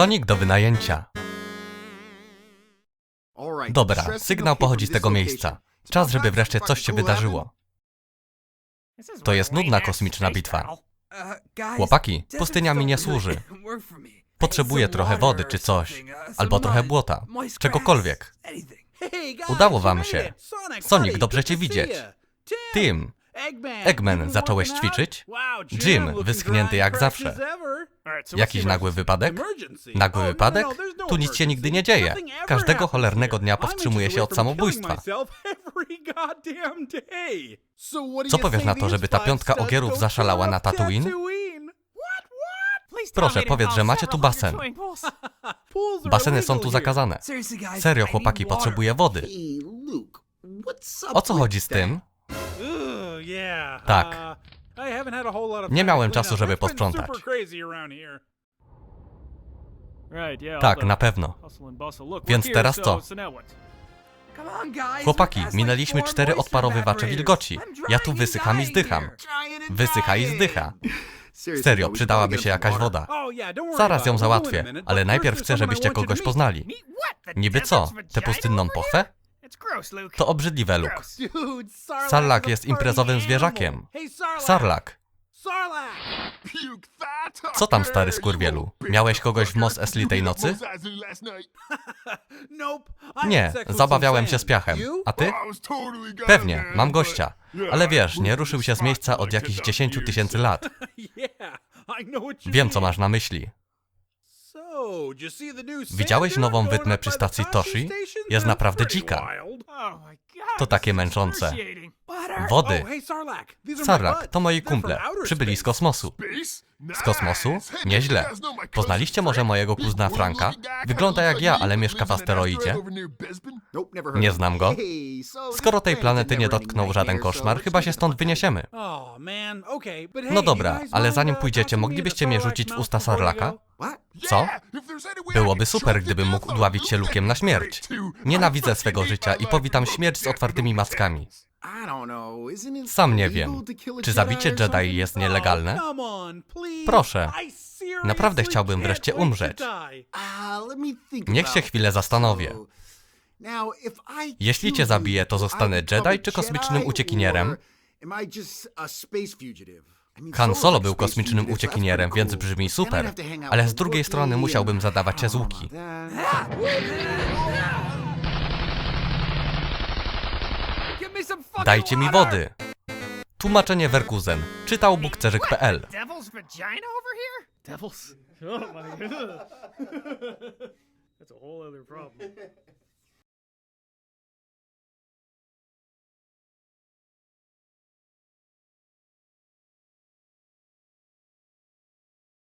Sonic do wynajęcia. Dobra, sygnał pochodzi z tego miejsca. Czas, żeby wreszcie coś się wydarzyło. To jest nudna kosmiczna bitwa. Chłopaki, pustynia mi nie służy. Potrzebuję trochę wody czy coś. Albo trochę błota. Czegokolwiek. Udało wam się. Sonic, dobrze cię widzieć. Tim, Eggman, zacząłeś ćwiczyć? Jim, wyschnięty jak zawsze. Jakiś nagły wypadek? Nagły wypadek? Tu nic się nigdy nie dzieje. Każdego cholernego dnia powstrzymuję się od samobójstwa. Co powiesz na to, żeby ta piątka ogierów zaszalała na Tatooine? Proszę, powiedz, że macie tu basen. Baseny są tu zakazane. Serio, chłopaki, potrzebuję wody. O co chodzi z tym? Tak. Nie miałem czasu, żeby posprzątać. Tak, na pewno. Więc teraz co? Chłopaki, minęliśmy cztery odparowywacze wilgoci. Ja tu wysycham i zdycham. Wysycha i zdycha. Serio, przydałaby się jakaś woda. Zaraz ją załatwię, ale najpierw chcę, żebyście kogoś poznali. Niby co? Tę pustynną pochwę? To obrzydliwe, Luke. Sarlak jest imprezowym zwierzakiem. Sarlak, co tam, stary skurwielu? Miałeś kogoś w Mos Esli tej nocy? Nie, zabawiałem się z piachem. A ty? Pewnie, mam gościa. Ale wiesz, nie ruszył się z miejsca od jakichś 10 tysięcy lat. Wiem, co masz na myśli. Widziałeś nową wytmę przy stacji Toshi? Jest naprawdę dzika. To takie męczące. Wody. Sarlak, to moi kumple. Przybyli z kosmosu. Z kosmosu? Nieźle. Poznaliście może mojego kuzna Franka? Wygląda jak ja, ale mieszka w asteroidzie. Nie znam go. Skoro tej planety nie dotknął żaden koszmar, chyba się stąd wyniesiemy. No dobra, ale zanim pójdziecie, moglibyście mnie rzucić w usta Sarlaka? Co? Byłoby super, gdybym mógł udławić się lukiem na śmierć. Nienawidzę swego życia i powitam śmierć z otwartymi mackami. Sam nie wiem. Czy zabicie Jedi jest nielegalne? Proszę. Naprawdę chciałbym wreszcie umrzeć. Niech się chwilę zastanowię. Jeśli cię zabiję, to zostanę Jedi czy kosmicznym uciekinierem? Han Solo był kosmicznym uciekinierem, więc brzmi super. Ale z drugiej strony musiałbym zadawać się z łuki. Dajcie mi wody. Tłumaczenie Werkuzen. Czytał bukcerzyk.pl Devil's? Oh my god. That's a whole other problem.